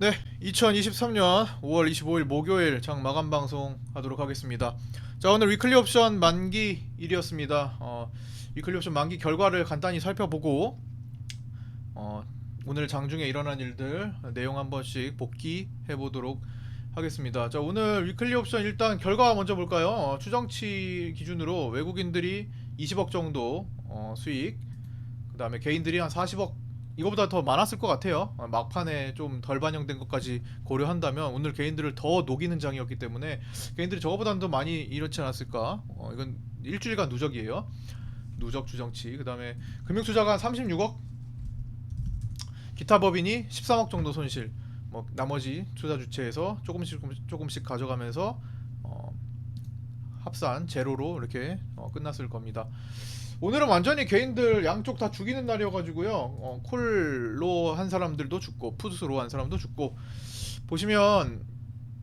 네, 2023년 5월 25일 목요일 장 마감 방송 하도록 하겠습니다. 자, 오늘 위클리 옵션 만기 일이었습니다. 어, 위클리 옵션 만기 결과를 간단히 살펴보고 어, 오늘 장 중에 일어난 일들 내용 한 번씩 복귀해 보도록 하겠습니다. 자, 오늘 위클리 옵션 일단 결과 먼저 볼까요? 어, 추정치 기준으로 외국인들이 20억 정도 어, 수익, 그 다음에 개인들이 한 40억 이거보다 더 많았을 것 같아요. 어, 막판에 좀 덜 반영된 것까지 고려한다면 오늘 개인들을 더 녹이는 장이었기 때문에 개인들이 저거보다는 더 많이 이렇지 않았을까? 어, 이건 일주일간 누적이에요. 누적 추정치. 그다음에 금융 투자가 한 36억, 기타 법인이 13억 정도 손실. 뭐 나머지 투자 주체에서 조금씩, 조금씩 가져가면서 어, 합산 제로로 이렇게 어, 끝났을 겁니다. 오늘은 완전히 개인들 양쪽 다 죽이는 날이어가지고요. 어, 콜로 한 사람들도 죽고 푸드로 한 사람도 죽고 보시면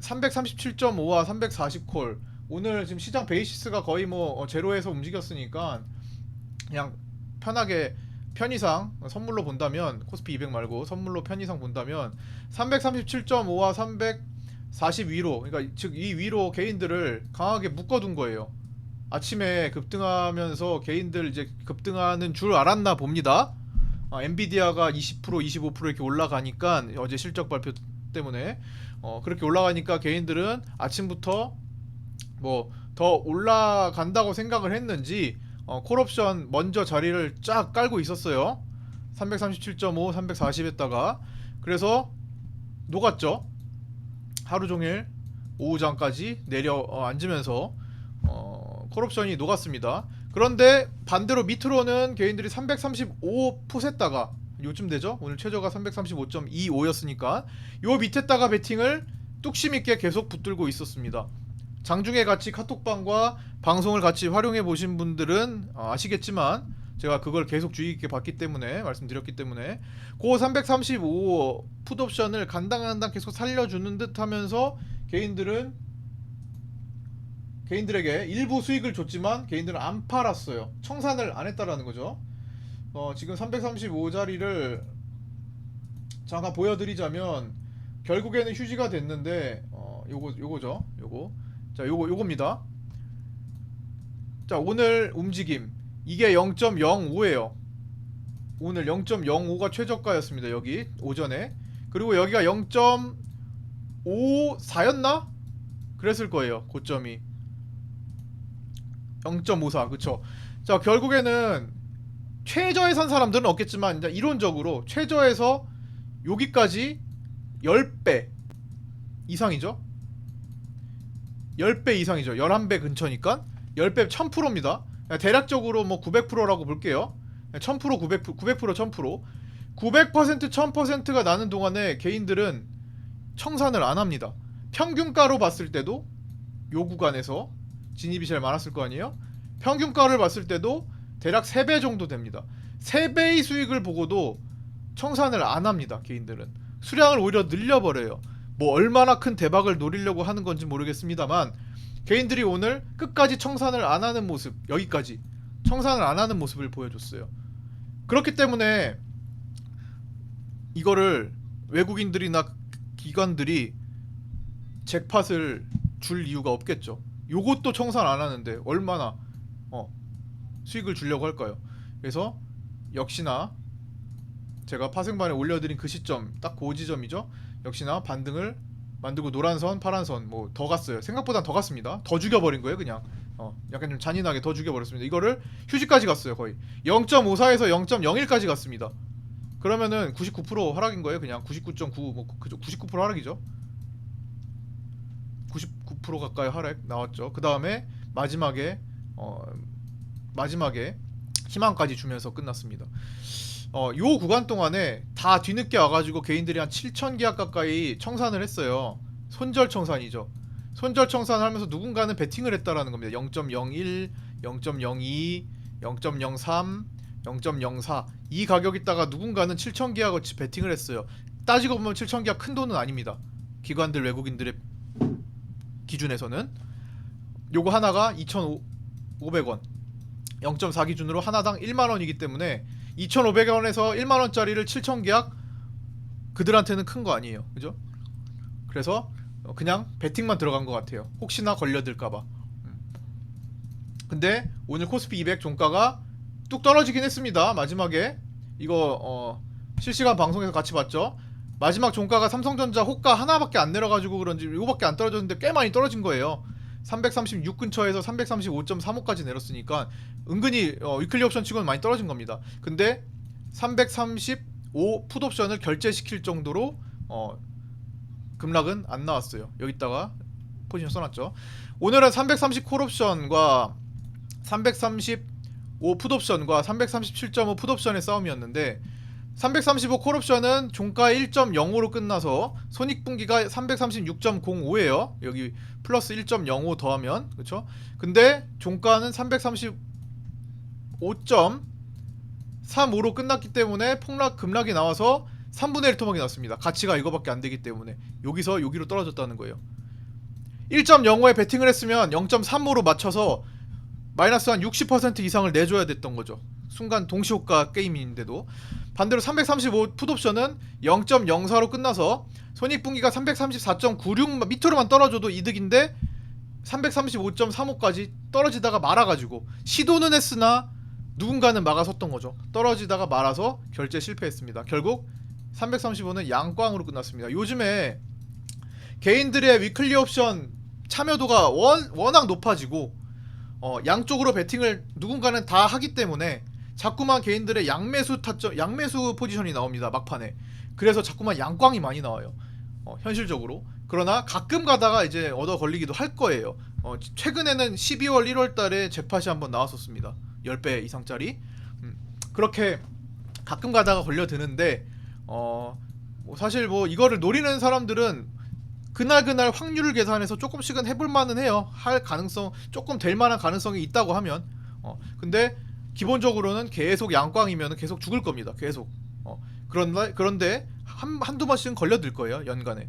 337.5와 340콜 오늘 지금 시장 베이시스가 거의 뭐 어, 제로에서 움직였으니까 그냥 편하게 편의상 선물로 본다면 코스피 200 말고 선물로 편의상 본다면 337.5와 340 위로 그러니까 즉 이 위로 개인들을 강하게 묶어둔 거예요. 아침에 급등하면서 개인들 이제 급등하는 줄 알았나 봅니다. 아, 엔비디아가 20% 25% 이렇게 올라가니까 어제 실적 발표 때문에 어, 그렇게 올라가니까 개인들은 아침부터 뭐 더 올라간다고 생각을 했는지 어, 콜옵션 먼저 자리를 쫙 깔고 있었어요. 337.5, 340에다가 그래서 녹았죠. 하루 종일 오후장까지 내려 어, 앉으면서 어, 콜옵션이 녹았습니다. 그런데 반대로 밑으로는 개인들이 335 풋했다가 요즘 되죠? 오늘 최저가 335.25였으니까 요 밑에다가 베팅을 뚝심 있게 계속 붙들고 있었습니다. 장중에 같이 카톡방과 방송을 같이 활용해 보신 분들은 어, 아시겠지만 제가 그걸 계속 주의 깊게 봤기 때문에 말씀드렸기 때문에 고 335 풋옵션을 간당간당 계속 살려주는 듯 하면서 개인들은 개인들에게 일부 수익을 줬지만 개인들은 안 팔았어요. 청산을 안 했다라는 거죠. 어, 지금 335자리를 잠깐 보여드리자면 결국에는 휴지가 됐는데 어, 요거 요거죠. 요거 자 요거 요겁니다. 자 오늘 움직임 이게 0.05예요. 오늘 0.05가 최저가였습니다. 여기 오전에 그리고 여기가 0.54였나? 그랬을 거예요. 고점이 0.54 그쵸? 자 결국에는 최저에 산 사람들은 없겠지만 이제 이론적으로 최저에서 여기까지 10배 이상이죠? 10배 이상이죠. 11배 근처니까. 10배 1000%입니다. 대략적으로 뭐 900%라고 볼게요. 1000% 900% 900% 1000% 900% 1000%가 나는 동안에 개인들은 청산을 안 합니다. 평균가로 봤을 때도 요 구간에서 진입이 제일 많았을 거 아니에요? 평균가를 봤을 때도 대략 3배 정도 됩니다. 3배의 수익을 보고도 청산을 안 합니다. 개인들은. 수량을 오히려 늘려버려요. 뭐 얼마나 큰 대박을 노리려고 하는 건지 모르겠습니다만 개인들이 오늘 끝까지 청산을 안 하는 모습 여기까지 청산을 안 하는 모습을 보여줬어요. 그렇기 때문에 이거를 외국인들이나 기관들이 잭팟을 줄 이유가 없겠죠. 요것도 청산 안 하는데 얼마나 어 수익을 주려고 할까요? 그래서 역시나 제가 파생반에 올려드린 그 시점 딱 그 지점이죠. 역시나 반등을 만들고 노란 선, 파란 선 뭐 더 갔어요. 생각보다 더 갔습니다. 더 죽여버린 거예요, 그냥. 어 약간 좀 잔인하게 더 죽여버렸습니다. 이거를 휴지까지 갔어요, 거의 0.54에서 0.01까지 갔습니다. 그러면은 99% 하락인 거예요, 그냥 99.9뭐 그죠? 99% 하락이죠. 99% 가까이 하락 나왔죠. 그 다음에 마지막에 어, 마지막에 희망까지 주면서 끝났습니다. 어, 요 구간 동안에 다 뒤늦게 와가지고 개인들이 한 7천 계약 가까이 청산을 했어요. 손절 청산이죠. 손절 청산을 하면서 누군가는 베팅을 했다라는 겁니다. 0.01, 0.02, 0.03, 0.04 이 가격 있다가 누군가는 7천 계약을 베팅을 했어요. 따지고 보면 7천 계약 큰 돈은 아닙니다. 기관들 외국인들의 기준에서는 요거 하나가 2,500원 0.4 기준으로 하나당 1만 원이기 때문에 2,500원에서 1만 원짜리를 7천 계약 그들한테는 큰 거 아니에요. 그죠? 그래서 어, 그냥 베팅만 들어간 것 같아요. 혹시나 걸려들까봐. 음. 근데 오늘 코스피 200 종가가 뚝 떨어지긴 했습니다. 마지막에 이거 어, 실시간 방송에서 같이 봤죠. 마지막 종가가 삼성전자 호가 하나밖에 안 내려가지고 그런지 이거밖에 안 떨어졌는데 꽤 많이 떨어진 거예요. 336 근처에서 335.35까지 내렸으니까 은근히 어, 위클리 옵션 치고는 많이 떨어진 겁니다. 근데 335 풋옵션을 결제시킬 정도로 어, 급락은 안 나왔어요. 여기다가 포지션 써놨죠. 오늘은 330 콜옵션과 335 풋옵션과 337.5 풋옵션의 싸움이었는데 335 콜옵션은 종가 1.05로 끝나서 손익분기가 336.05예요. 여기 플러스 1.05 더하면 그렇죠? 근데 종가는 335.35로 끝났기 때문에 폭락 급락이 나와서 3분의 1 토막이 났습니다. 가치가 이거밖에 안 되기 때문에 여기서 여기로 떨어졌다는 거예요. 1.05에 베팅을 했으면 0.35로 맞춰서 마이너스 한 60% 이상을 내줘야 됐던 거죠. 순간 동시효과 게임인데도 반대로 335 풋옵션은 0.04로 끝나서 손익분기가 334.96 밑으로만 떨어져도 이득인데 335.35까지 떨어지다가 말아가지고 시도는 했으나 누군가는 막아섰던 거죠. 떨어지다가 말아서 결제 실패했습니다. 결국 335는 양광으로 끝났습니다. 요즘에 개인들의 위클리 옵션 참여도가 원, 워낙 높아지고 어, 양쪽으로 베팅을 누군가는 다 하기 때문에 자꾸만 개인들의 양매수 타점, 양매수 포지션이 나옵니다 막판에. 그래서 자꾸만 양광이 많이 나와요. 어, 현실적으로. 그러나 가끔 가다가 이제 얻어 걸리기도 할 거예요. 어, 최근에는 12월 1월 달에 재팟이 한번 나왔었습니다. 10배 이상짜리. 음, 그렇게 가끔 가다가 걸려드는데 어, 뭐 사실 뭐 이거를 노리는 사람들은 그날 그날 확률을 계산해서 조금씩은 해볼 만은 해요. 할 가능성 조금 될 만한 가능성이 있다고 하면. 어, 근데 기본적으로는 계속 양광이면 계속 죽을 겁니다. 계속. 어, 그런데 그런데 한 한두 번씩은 걸려들 거예요. 연간에.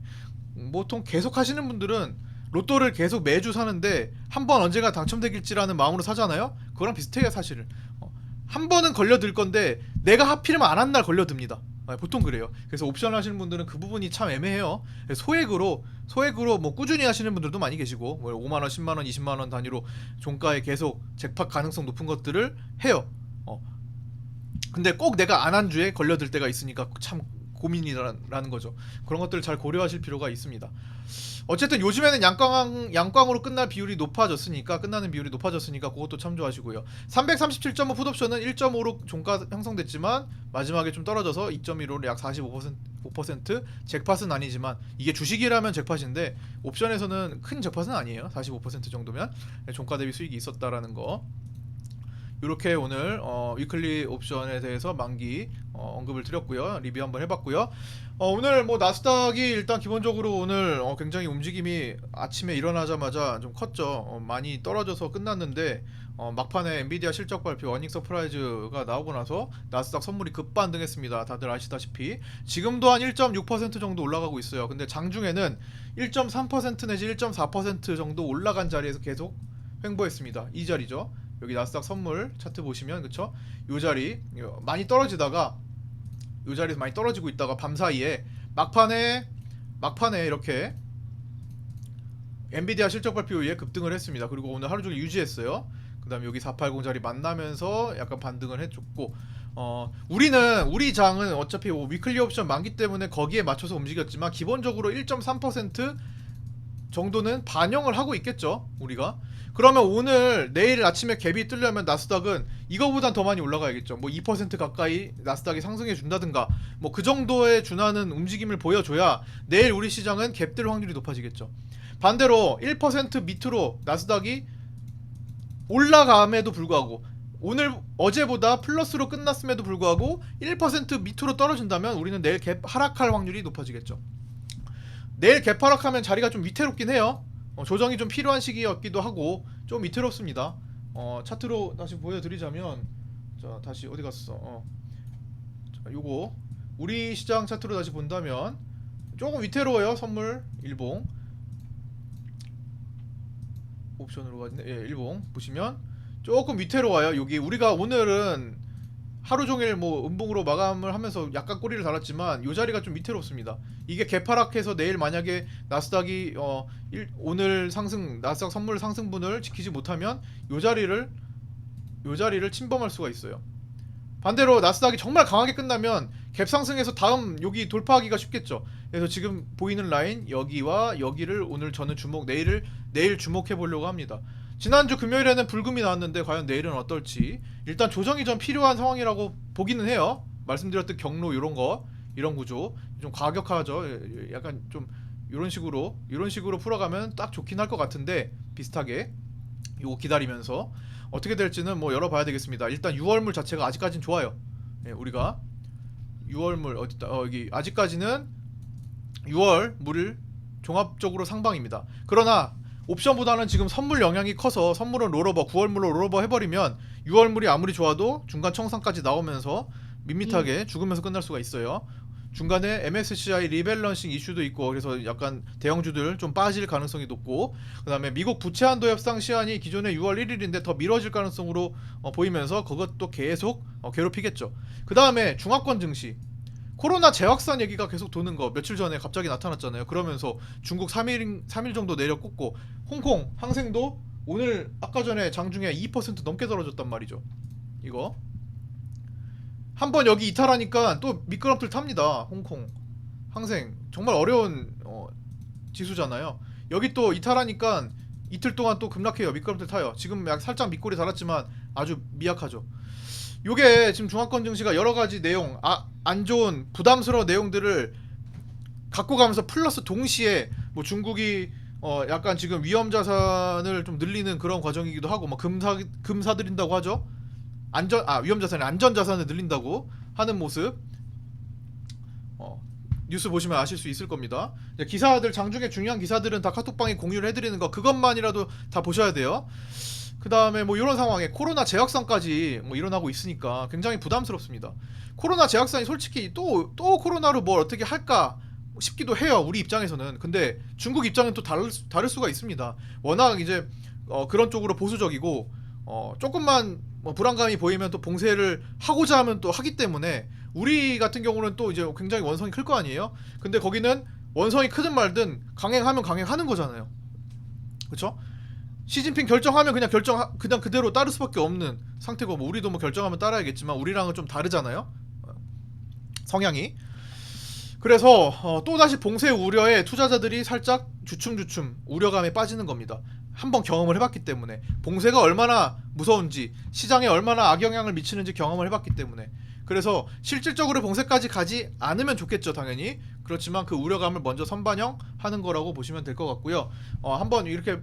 음, 보통 계속 하시는 분들은 로또를 계속 매주 사는데 한 번 언젠가 당첨되길지라는 마음으로 사잖아요. 그거랑 비슷해요, 사실은. 어, 한 번은 걸려들 건데 내가 하필이면 안 한 날 걸려듭니다. 아, 보통 그래요. 그래서 옵션 하시는 분들은 그 부분이 참 애매해요. 소액으로 소액으로 뭐 꾸준히 하시는 분들도 많이 계시고 뭐 5만 원, 10만 원, 20만 원 단위로 종가에 계속 잭팟 가능성 높은 것들을 해요. 어. 근데 꼭 내가 안 한 주에 걸려들 때가 있으니까 참 고민이라는 거죠. 그런 것들을 잘 고려하실 필요가 있습니다. 어쨌든 요즘에는 양광 양광으로 끝날 비율이 높아졌으니까 끝나는 비율이 높아졌으니까 그것도 참조하시고요. 337.5 풋옵션은 1.5로 종가 형성됐지만 마지막에 좀 떨어져서 2.15로 약 45% 5% 잭팟은 아니지만 이게 주식이라면 잭팟인데 옵션에서는 큰 잭팟은 아니에요. 45% 정도면 종가 대비 수익이 있었다라는 거. 이렇게 오늘 어, 위클리 옵션에 대해서 만기 어, 언급을 드렸고요. 리뷰 한번 해봤고요. 어, 오늘 뭐 나스닥이 일단 기본적으로 오늘 어, 굉장히 움직임이 아침에 일어나자마자 좀 컸죠. 어, 많이 떨어져서 끝났는데 어, 막판에 엔비디아 실적 발표 어닝 서프라이즈가 나오고 나서 나스닥 선물이 급반등했습니다. 다들 아시다시피 지금도 한 1.6% 정도 올라가고 있어요. 근데 장중에는 1.3% 내지 1.4% 정도 올라간 자리에서 계속 횡보했습니다. 이 자리죠. 여기 나스닥 선물 차트 보시면 그쵸? 요 자리 요, 많이 떨어지다가 요 자리에서 많이 떨어지고 있다가 밤 사이에 막판에 막판에 이렇게 엔비디아 실적 발표 이후에 급등을 했습니다. 그리고 오늘 하루 종일 유지했어요. 그다음에 여기 480 자리 만나면서 약간 반등을 해줬고 어 우리는 우리 장은 어차피 뭐 위클리 옵션 많기 때문에 거기에 맞춰서 움직였지만 기본적으로 1.3% 정도는 반영을 하고 있겠죠 우리가. 그러면 오늘 내일 아침에 갭이 뚫려면 나스닥은 이거보단 더 많이 올라가야겠죠. 뭐 2% 가까이 나스닥이 상승해 준다든가 뭐 그 정도에 준하는 움직임을 보여줘야 내일 우리 시장은 갭들 확률이 높아지겠죠. 반대로 1% 밑으로 나스닥이 올라감에도 불구하고 오늘 어제보다 플러스로 끝났음에도 불구하고 1% 밑으로 떨어진다면 우리는 내일 갭 하락할 확률이 높아지겠죠. 내일 갭 하락하면 자리가 좀 위태롭긴 해요. 어, 조정이 좀 필요한 시기였기도 하고 좀 위태롭습니다. 어, 차트로 다시 보여드리자면 자 다시 어디 갔어? 어. 자, 요거 우리 시장 차트로 다시 본다면 조금 위태로워요. 선물 일봉 옵션으로 가네. 예, 일봉 보시면 조금 위태로워요. 여기 우리가 오늘은 하루 종일 뭐 음봉으로 마감을 하면서 약간 꼬리를 달았지만 이 자리가 좀 위태롭습니다. 이게 개파락해서 내일 만약에 나스닥이 어 일- 오늘 상승 나스닥 선물 상승분을 지키지 못하면 이 자리를 이 자리를 침범할 수가 있어요. 반대로 나스닥이 정말 강하게 끝나면 갭 상승해서 다음 여기 돌파하기가 쉽겠죠. 그래서 지금 보이는 라인 여기와 여기를 오늘 저는 주목 내일을 내일 주목해 보려고 합니다. 지난주 금요일에는 불금이 나왔는데 과연 내일은 어떨지 일단 조정이 좀 필요한 상황이라고 보기는 해요. 말씀드렸던 경로 이런 거 이런 구조 좀 과격하죠. 예, 약간 좀 이런 식으로 이런 식으로 풀어가면 딱 좋긴 할 것 같은데 비슷하게 요거 기다리면서 어떻게 될지는 뭐 열어봐야 되겠습니다. 일단 6월물 자체가 아직까지는 좋아요. 예, 우리가 6월물 어디다 어, 여기 아직까지는 6월 물 종합적으로 상방입니다. 그러나 옵션보다는 지금 선물 영향이 커서 선물은 롤오버 9월물로 롤오버 해버리면 6월물이 아무리 좋아도 중간 청산까지 나오면서 밋밋하게 죽으면서 끝날 수가 있어요. 중간에 MSCI 리밸런싱 이슈도 있고 그래서 약간 대형주들 좀 빠질 가능성이 높고 그다음에 미국 부채 한도 협상 시한이 기존에 6월 1일인데 더 미뤄질 가능성으로 어, 보이면서 그것도 계속 어, 괴롭히겠죠. 그다음에 중화권 증시 코로나 재확산 얘기가 계속 도는 거 며칠 전에 갑자기 나타났잖아요. 그러면서 중국 3일 3일 정도 내려 꽂고 홍콩 항생도 오늘 아까 전에 장중에 2% 넘게 떨어졌단 말이죠. 이거 한번 여기 이탈하니까 또 미끄럼틀 탑니다. 홍콩 항생 정말 어려운 어, 지수잖아요. 여기 또 이탈하니까 이틀 동안 또 급락해요. 미끄럼틀 타요. 지금 약 살짝 밑골이 달았지만 아주 미약하죠. 요게 지금 중화권 증시가 여러 가지 내용 아, 안 좋은 부담스러운 내용들을 갖고 가면서 플러스 동시에 뭐 중국이 어 약간 지금 위험 자산을 좀 늘리는 그런 과정이기도 하고 뭐 금사 금 사들인다고 하죠. 안전 아 위험 자산이 안전 자산을 늘린다고 하는 모습 어 뉴스 보시면 아실 수 있을 겁니다. 기사들 장중에 중요한 기사들은 다 카톡방에 공유를 해드리는 거 그것만이라도 다 보셔야 돼요. 그 다음에 뭐 이런 상황에 코로나 재확산까지 뭐 일어나고 있으니까 굉장히 부담스럽습니다. 코로나 재확산이 솔직히 또 또 코로나로 뭘 어떻게 할까 싶기도 해요. 우리 입장에서는. 근데 중국 입장은 또 다를, 수- 다를 수가 있습니다. 워낙 이제 어, 그런 쪽으로 보수적이고 어, 조금만 뭐 불안감이 보이면 또 봉쇄를 하고자 하면 또 하기 때문에 우리 같은 경우는 또 이제 굉장히 원성이 클 거 아니에요. 근데 거기는 원성이 크든 말든 강행하면 강행하는 거잖아요. 그렇죠? 시진핑 결정하면 그냥 결정 그냥 그대로 따를 수밖에 없는 상태고 뭐 우리도 뭐 결정하면 따라야겠지만 우리랑은 좀 다르잖아요. 어, 성향이. 그래서 어, 또 다시 봉쇄 우려에 투자자들이 살짝 주춤주춤 우려감에 빠지는 겁니다. 한번 경험을 해봤기 때문에 봉쇄가 얼마나 무서운지 시장에 얼마나 악영향을 미치는지 경험을 해봤기 때문에 그래서 실질적으로 봉쇄까지 가지 않으면 좋겠죠 당연히 그렇지만 그 우려감을 먼저 선반영하는 거라고 보시면 될 것 같고요. 어, 한번 이렇게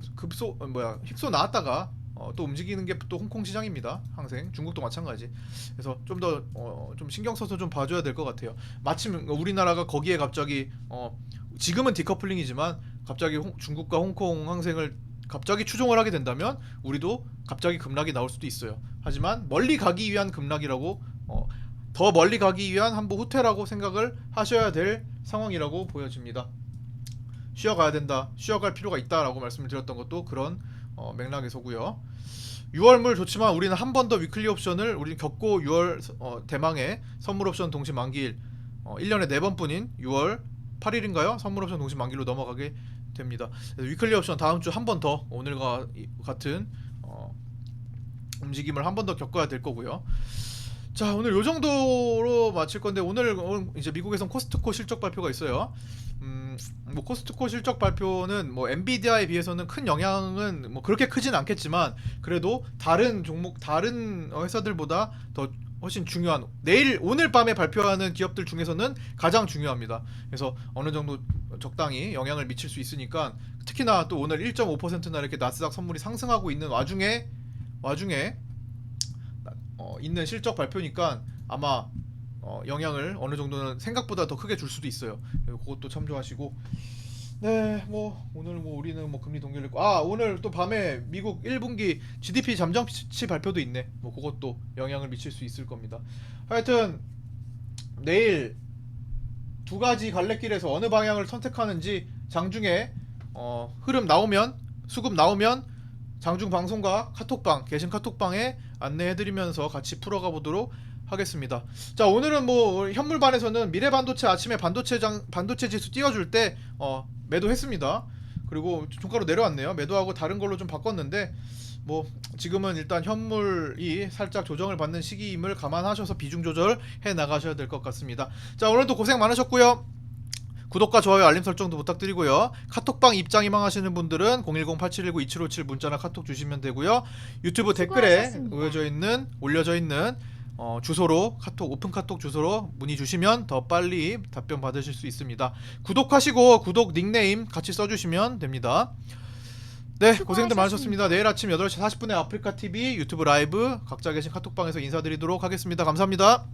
급, 급소 어, 뭐야 휙소 나왔다가 어, 또 움직이는 게 또 홍콩 시장입니다. 항생 중국도 마찬가지. 그래서 좀더 어, 좀 신경 써서 좀 봐줘야 될 것 같아요. 마침 우리나라가 거기에 갑자기 어, 지금은 디커플링이지만 갑자기 홍- 중국과 홍콩 항생을 갑자기 추종을 하게 된다면 우리도 갑자기 급락이 나올 수도 있어요. 하지만 멀리 가기 위한 급락이라고 어, 더 멀리 가기 위한 한부 후퇴라고 생각을 하셔야 될 상황이라고 보여집니다. 쉬어가야 된다, 쉬어갈 필요가 있다라고 말씀을 드렸던 것도 그런 어, 맥락에서고요. 6월물 좋지만 우리는 한 번 더 위클리 옵션을 우리는 겪고 6월 어, 대망의 선물 옵션 동시 만기일 어, 1년에 4번뿐인 6월 8일인가요? 선물 옵션 동시 만기로 넘어가게 됩니다. 위클리 옵션 다음 주 한 번 더 오늘과 이- 같은 어, 움직임을 한 번 더 겪어야 될 거고요. 자 오늘 요 정도로 마칠 건데 오늘 이제 미국에선 코스트코 실적 발표가 있어요. 음, 뭐 코스트코 실적 발표는 뭐 엔비디아에 비해서는 큰 영향은 뭐 그렇게 크진 않겠지만 그래도 다른 종목 다른 어, 회사들보다 더 훨씬 중요한 내일 오늘 밤에 발표하는 기업들 중에서는 가장 중요합니다. 그래서 어느 정도 적당히 영향을 미칠 수 있으니까 특히나 또 오늘 1.5%나 이렇게 나스닥 선물이 상승하고 있는 와중에 와중에 어, 있는 실적 발표니까 아마 어, 영향을 어느 정도는 생각보다 더 크게 줄 수도 있어요. 그것도 참조하시고 네, 뭐 오늘 뭐 우리는 뭐 금리 동결 있고 아 오늘 또 밤에 미국 1분기 GDP 잠정치 발표도 있네. 뭐 그것도 영향을 미칠 수 있을 겁니다. 하여튼 내일 두 가지 갈래길에서 어느 방향을 선택하는지 장중에 어, 흐름 나오면 수급 나오면 장중 방송과 카톡방 계신 카톡방에 안내해드리면서 같이 풀어가 보도록 하겠습니다. 자 오늘은 뭐 현물반에서는 미래 반도체 아침에 반도체장 반도체 지수 띄워줄 때 어, 매도했습니다. 그리고 종가로 내려왔네요. 매도하고 다른 걸로 좀 바꿨는데 뭐 지금은 일단 현물이 살짝 조정을 받는 시기임을 감안하셔서 비중 조절 해 나가셔야 될 것 같습니다. 자 오늘도 고생 많으셨고요. 구독과 좋아요 알림 설정도 부탁드리고요. 카톡방 입장 희망하시는 분들은 010-8719-2757 문자나 카톡 주시면 되고요. 유튜브 댓글에 수고하셨습니다. 올려져 있는 올려져 있는 어, 주소로 카톡 오픈 카톡 주소로 문의 주시면 더 빨리 답변 받으실 수 있습니다. 구독하시고 구독 닉네임 같이 써주시면 됩니다. 네 고생들 많으셨습니다. 내일 아침 8시 40분에 아프리카 TV 유튜브 라이브 각자 계신 카톡방에서 인사드리도록 하겠습니다. 감사합니다.